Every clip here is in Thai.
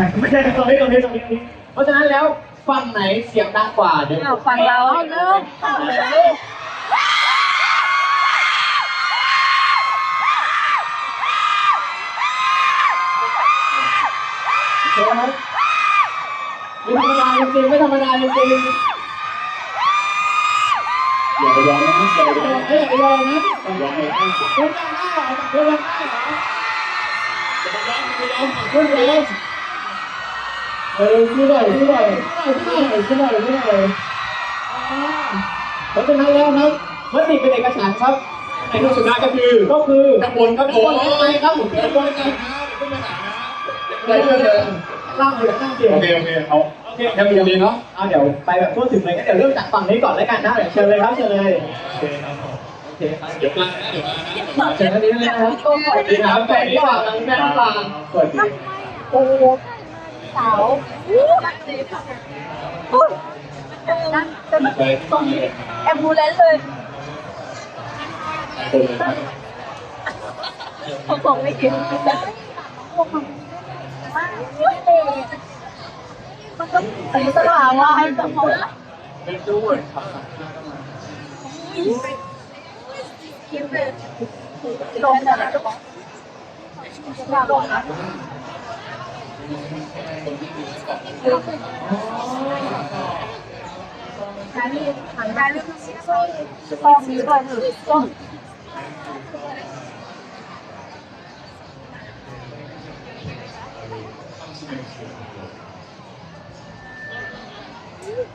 ช่ไม่ใช่ตรงนี้ตรงนี้ตรงนี้ตรงนี้เพราะฉะนั้นแล้วฝั่งไหนเสียงดังกว่าเดี๋ยวเอาฝั่งเราเริ่มโอเคไหมไม่ธรรมดาจริงไม่ธรรมดาจริงอย่าไปยอมนะอย่าไปยอมเอ้ยอย่าไปยอมนะต้อยอมให้ได้คุณได้เหรอคุณได้เหรออย่าไปยอมอย่าไปยอมคุณได้เหรอ เออช่วยหน่อยช่วยหน่อยช่วยหน่อยช่วยหน่อยช่วยหน่อยอ่าเพราะฉะนั้นแล้วครับมติเป็นเอกฉันท์ครับไอ้ผู้ชนะก็คือก็คือข้างบนครับผคมนไหนครับผมเดี๋ยวคไปนไหนกันนะเดี๋ยวขึ้นไปหานะไปเรื่อยเลยล่างเลยล่างเดียวโอเคโอเคเอาโอเคแค่มีดีเนาะเอาเดี๋ยวไปแบบทั่วถึงเลยก็เดี๋ยวเริ่มจากฝั่งนี้ก่อนแล้วกันนะเดี๋ยวเชิญเลยครับเชิญเลยโอเคครับผมโอเคครับเดี๋ยวมานะเดี๋ยวมานะเชิญท่านนี้เลยนะครับโอ้โหสวัสดีครับสวัสดีครับแม่ฟังสวัสดีโอ้ สาวรักดีค่ะอุ้ยนั่นเป็นไปต้องแอมบูเลนเลยเลยนะผมบอกไม่เห็นแต่มันก็เป็นสลาวายสมองเป็นด้วยครับลงแต่ละจะบอกลงนะ cái gì thằng ba lưng xin thôi con đi vào thử con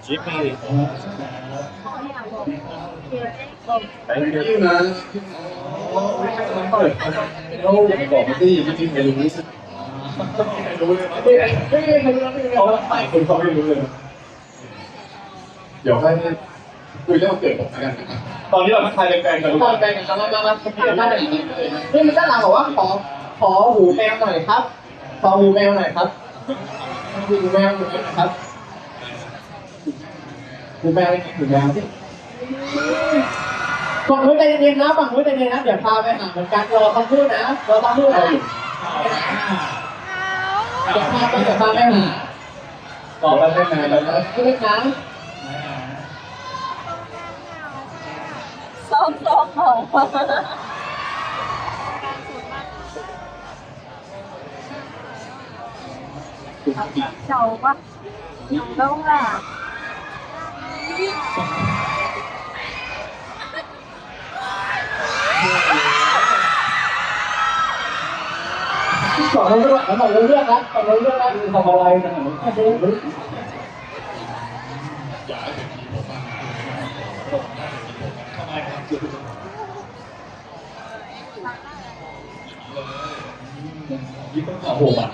Chị Phi Đấy kia mà Đâu, bỏ cái gì cái phim này luôn ะเปิดเราบอกมาสิจริงๆไม่รู้ไม่รู้เลยๆไม่ไม่ไม่ไม่ไม่ไม่เพราะว่าหลายคนเขาไม่รู้เลยเดี๋ยวให้คุยเรื่องวันเกิดผมแล้วกันนะครับตอนนี้เราทักทายแฟนๆกันทุกตคอนนไปกันแล้วมามาพี่ท่านอย่างนี้นี่มันด้านหลังบอกว่าขอขอหูแมวหน่อยครับขอหูแมวหน่อยครับหูแมวหน่อยครับหูแมวหูแมวสิฝั่งนู้นใจเย็นๆนะฝั่งนู้นใจเย็นนะเดี๋ยวพาไปหาเหมือนกันรอคำพูดนะรอคำพูดนะ เดี๋ยวพาไปเดี๋ยวพาไปหาต่อไปได้นานแล้วนะไม่เล็กนะซ้อมซ้อมของเจ้าปะแล้วอะสอน เราเรื่องสอนเราเรื่องนะสอนเราเรื่องนะทำอะไรนะอย่าให้เป็นทีผมบ้างทำไมครับยิ่งต้องขอโหบ่ะ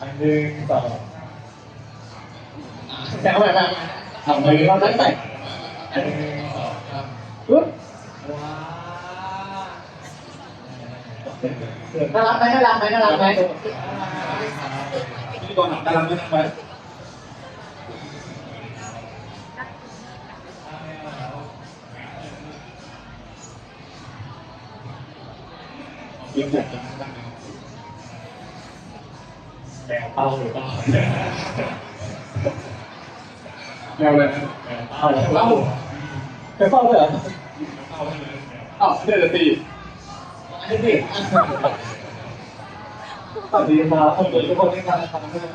อันหนึ่งสองแต่เอาใหม่มาทำไปเรานั้นใส่อันหนึ่งสองครับปึ๊บว้า น่ารักไหมน่ารักไหมน่ารักไหมพี่ตอนหนังดาราไม่ทำไมยิ่งแบบแมวเป้าหรือเปล่าแมวอะไรนะแมวเป้าเป้าไปเฝ้าเลยเหรออ้าวเดี๋ยวจะตี ไอ้ดิสวัสดีครับสวัสดีทุกคนที่มาทำให้คุ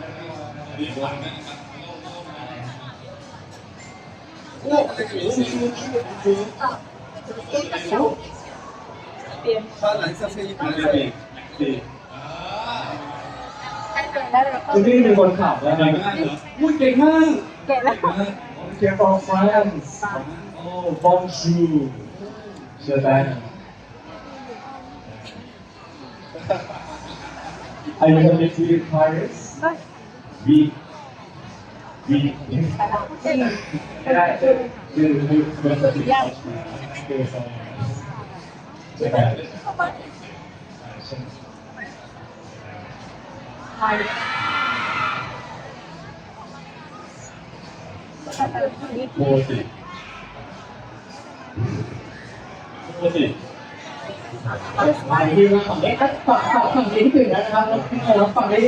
ณที่มีคนขับแล้วนะพูดเก่งมากเก่งแล้วเชียร์ฟอร์ฟรานซ์โอ้บองชูเชียร์แบน Are you going to be Paris? We we ไม่ได้คือคือคือสติคือสองใช่ไหมโมสิโมสิฝั่งนี้ฝั่ง นี้ฝั่งฝั่งนี้ถึงแล้ว นะครับแล้วฝั่งนี้